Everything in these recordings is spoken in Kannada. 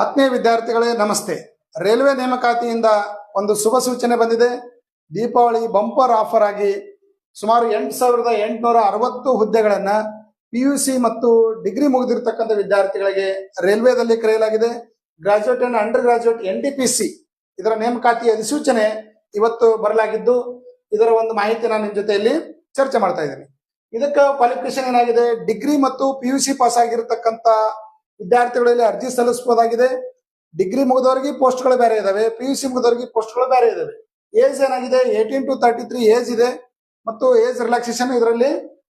ಆತ್ಮೀಯ ವಿದ್ಯಾರ್ಥಿಗಳೇ, ನಮಸ್ತೆ. ರೈಲ್ವೆ ನೇಮಕಾತಿಯಿಂದ ಒಂದು ಶುಭ ಸೂಚನೆ ಬಂದಿದೆ. ದೀಪಾವಳಿ ಬಂಪರ್ ಆಫರ್ ಆಗಿ ಸುಮಾರು ಎಂಟು ಸಾವಿರದ ಎಂಟುನೂರ ಅರವತ್ತು ಹುದ್ದೆಗಳನ್ನ ಪಿ ಮತ್ತು ಡಿಗ್ರಿ ಮುಗಿದಿರ್ತಕ್ಕಂಥ ವಿದ್ಯಾರ್ಥಿಗಳಿಗೆ ರೈಲ್ವೆದಲ್ಲಿ ಕರೆಯಲಾಗಿದೆ. Graduate and undergraduate N D P C ಇದರ ನೇಮಕಾತಿ ಅಧಿಸೂಚನೆ ಇವತ್ತು ಬರಲಾಗಿದ್ದು, ಇದರ ಒಂದು ಮಾಹಿತಿ ನಾನು ನಿಮ್ಮ ಜೊತೆಯಲ್ಲಿ ಚರ್ಚೆ ಮಾಡ್ತಾ ಇದ್ದೀನಿ. ಇದಕ್ಕೆ ಕ್ವಾಲಿಫಿಕೇಶನ್ ಏನಾಗಿದೆ? ಡಿಗ್ರಿ ಮತ್ತು ಪಿ ಪಾಸ್ ಆಗಿರತಕ್ಕಂತ ವಿದ್ಯಾರ್ಥಿಗಳಲ್ಲಿ ಅರ್ಜಿ ಸಲ್ಲಿಸಬಹುದಾಗಿದೆ. ಡಿಗ್ರಿ ಮುಗಿದವರಿಗೆ ಪೋಸ್ಟ್ಗಳು ಬೇರೆ ಇದಾವೆ. ಪಿ ಯು ಸಿ ಮುಗಿದವರಿಗೆ ಪೋಸ್ಟ್ಗಳು ಬೇರೆ ಇದಾವೆ. ಏಜ್ ಏನಾಗಿದೆ? Eighteen to thirty three age ಇದೆ. ಮತ್ತು ಏಜ್ ರಿಲ್ಯಾಕ್ಸೇಷನ್ ಇದರಲ್ಲಿ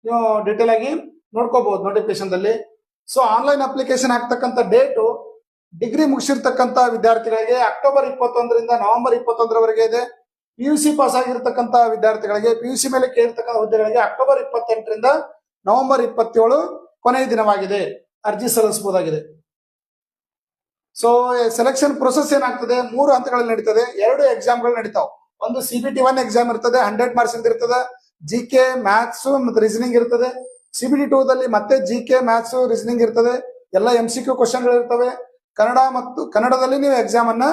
ನೀವು ಡೀಟೇಲ್ ಆಗಿ ನೋಡ್ಕೋಬಹುದು ನೋಟಿಫಿಕೇಶನ್ ದಲ್ಲಿ. ಸೊ ಆನ್ಲೈನ್ ಅಪ್ಲಿಕೇಶನ್ ಆಗ್ತಕ್ಕಂಥ ಡೇಟು ಡಿಗ್ರಿ ಮುಗಿಸಿರ್ತಕ್ಕಂಥ ವಿದ್ಯಾರ್ಥಿಗಳಿಗೆ ಅಕ್ಟೋಬರ್ ಇಪ್ಪತ್ತೊಂದರಿಂದ ನವೆಂಬರ್ ಇಪ್ಪತ್ತೊಂದರವರೆಗೆ ಇದೆ. ಪಿ ಯು ಸಿ ಪಾಸ್ ಆಗಿರ್ತಕ್ಕಂಥ ವಿದ್ಯಾರ್ಥಿಗಳಿಗೆ ಪಿ ಯು ಸಿ ಮೇಲೆ ಕೇಳಿರ್ತಕ್ಕಂಥ ಹುದ್ದೆಗಳಿಗೆ ಅಕ್ಟೋಬರ್ ಇಪ್ಪತ್ತೆಂಟರಿಂದ ನವೆಂಬರ್ ಇಪ್ಪತ್ತೇಳು ಕೊನೆಯ ದಿನವಾಗಿದೆ. ಅರ್ಜಿ ಸಲ್ಲಿಸಬಹುದಾಗಿದೆ. ಸೊ ಸೆಲೆಕ್ಷನ್ ಪ್ರೊಸೆಸ್ ಏನಾಗ್ತದೆ? ಮೂರು ಹಂತಗಳಲ್ಲಿ ನಡೀತದೆ. ಎರಡು ಎಕ್ಸಾಮ್ಗಳು ನಡೀತಾವ. ಒಂದು C B T one exam ಇರ್ತದೆ ಹಂಡ್ರೆಡ್ ಮಾರ್ಕ್ಸ್ ಅಂತ ಇರ್ತದೆ. ಜಿ ಕೆ ಮ್ಯಾಥ್ಸ್ ಮತ್ತು ರೀಸನಿಂಗ್ ಇರ್ತದೆ. ಸಿ ಬಿ ಟಿ ಟೂ ಮತ್ತೆ ಜಿ ಕೆ ಮ್ಯಾಥ್ಸ್ ರೀಸನಿಂಗ್ ಇರ್ತದೆ. ಎಲ್ಲ ಎಂ ಸಿ ಕ್ಯೂ ಕ್ವಶನ್ಗಳು ಇರ್ತವೆ. ಕನ್ನಡ ಮತ್ತು ಕನ್ನಡದಲ್ಲಿ ನೀವು ಎಕ್ಸಾಮ್ ಅನ್ನ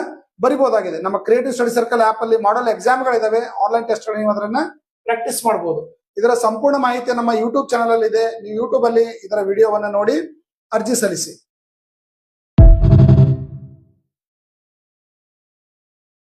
ಬರಿಬಹುದಾಗಿದೆ. ನಮ್ಮ ಕ್ರಿಯೇಟಿವ್ ಸ್ಟಡಿ ಸರ್ಕಲ್ ಆಪ್ ಅಲ್ಲಿ ಮಾಡಲ್ ಎಕ್ಸಾಮ್ಗಳಿದಾವೆ ಆನ್ಲೈನ್ ಟೆಸ್ಟ್ ನೀವು ಅದನ್ನ ಪ್ರಾಕ್ಟೀಸ್ ಮಾಡಬಹುದು ಇದರ ಸಂಪೂರ್ಣ ಮಾಹಿತಿ ನಮ್ಮ ಯೂಟ್ಯೂಬ್ ಚಾನಲ್ ಅಲ್ಲಿ ಇದೆ. ನೀವು ಯೂಟ್ಯೂಬ್ ಅಲ್ಲಿ ಇದರ ವಿಡಿಯೋವನ್ನ ನೋಡಿ ಅರ್ಜಿ ಸಲ್ಲಿಸಿ